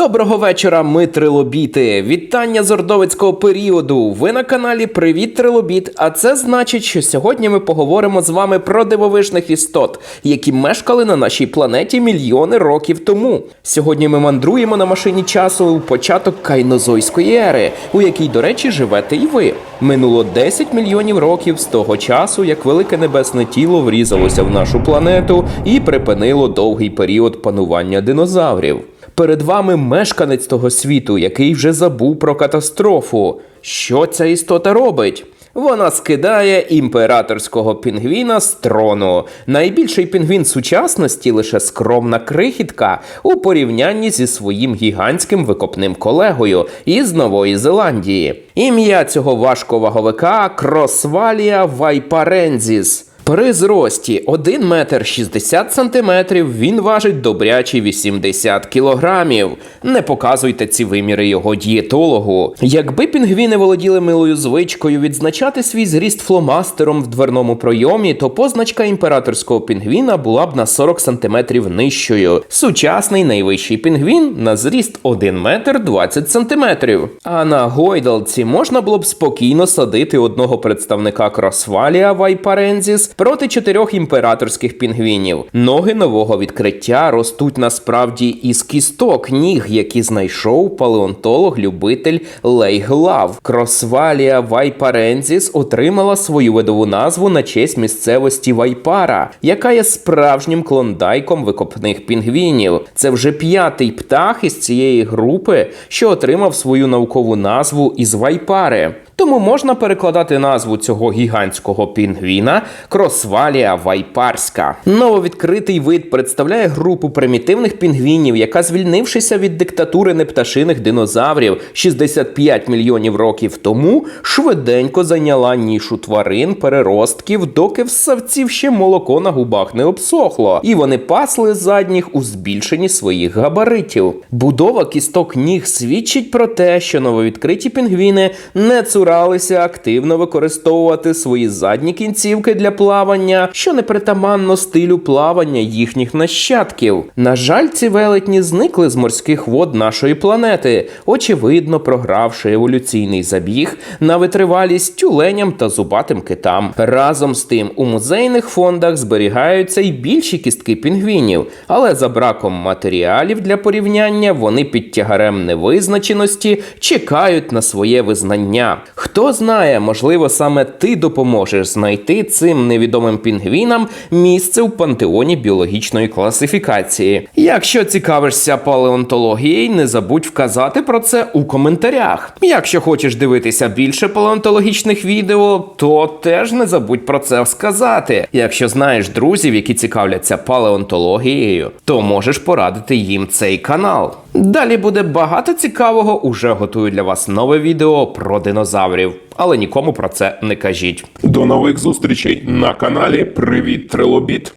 Доброго вечора, ми трилобіти. Вітання з ордовицького періоду. Ви на каналі Привіт Трилобіт. А це значить, що сьогодні ми поговоримо з вами про дивовижних істот, які мешкали на нашій планеті мільйони років тому. Сьогодні ми мандруємо на машині часу у початок кайнозойської ери, у якій, до речі, живете і ви. Минуло 10 мільйонів років з того часу, як велике небесне тіло врізалося в нашу планету і припинило довгий період панування динозаврів. Перед вами мешканець того світу, який вже забув про катастрофу. Що ця істота робить? Вона скидає імператорського пінгвіна з трону. Найбільший пінгвін сучасності лише скромна крихітка у порівнянні зі своїм гігантським викопним колегою із Нової Зеландії. Ім'я цього важковаговика Кросвалія Вайпарензіс. При зрості 1 метр 60 сантиметрів він важить добрячі 80 кілограмів. Не показуйте ці виміри його дієтологу. Якби пінгвіни володіли милою звичкою відзначати свій зріст фломастером в дверному пройомі, то позначка імператорського пінгвіна була б на 40 сантиметрів нижчою. Сучасний найвищий пінгвін на зріст 1 метр 20 сантиметрів. А на гойдалці можна було б спокійно садити одного представника Кросвалія Вайпарензіс проти чотирьох імператорських пінгвінів. Ноги нового відкриття ростуть насправді із кісток ніг, які знайшов палеонтолог-любитель Лейглав. Кросвалія Вайпарензіс отримала свою видову назву на честь місцевості Вайпара, яка є справжнім клондайком викопних пінгвінів. Це вже п'ятий птах із цієї групи, що отримав свою наукову назву із Вайпари. Тому можна перекладати назву цього гігантського пінгвіна Кросвалія Вайпарська. Нововідкритий вид представляє групу примітивних пінгвінів, яка, звільнившися від диктатури непташиних динозаврів 65 мільйонів років тому, швиденько зайняла нішу тварин, переростків, доки в савців ще молоко на губах не обсохло, і вони пасли задніх у збільшенні своїх габаритів. Будова кісток ніг свідчить про те, що нововідкриті пінгвіни не цуралися активно використовувати свої задні кінцівки для плавання, що не притаманно стилю плавання їхніх нащадків. На жаль, ці велетні зникли з морських вод нашої планети, очевидно програвши еволюційний забіг на витривалість тюленям та зубатим китам. Разом з тим, у музейних фондах зберігаються й більші кістки пінгвінів, але за браком матеріалів для порівняння вони під тягарем невизначеності чекають на своє визнання. Хто знає, можливо, саме ти допоможеш знайти цим невідомим пінгвінам місце у пантеоні біологічної класифікації. Якщо цікавишся палеонтологією, не забудь вказати про це у коментарях. Якщо хочеш дивитися більше палеонтологічних відео, то теж не забудь про це сказати. Якщо знаєш друзів, які цікавляться палеонтологією, то можеш порадити їм цей канал. Далі буде багато цікавого. Уже готую для вас нове відео про динозаврів, але нікому про це не кажіть. До нових зустрічей на каналі Привіт Трилобіт.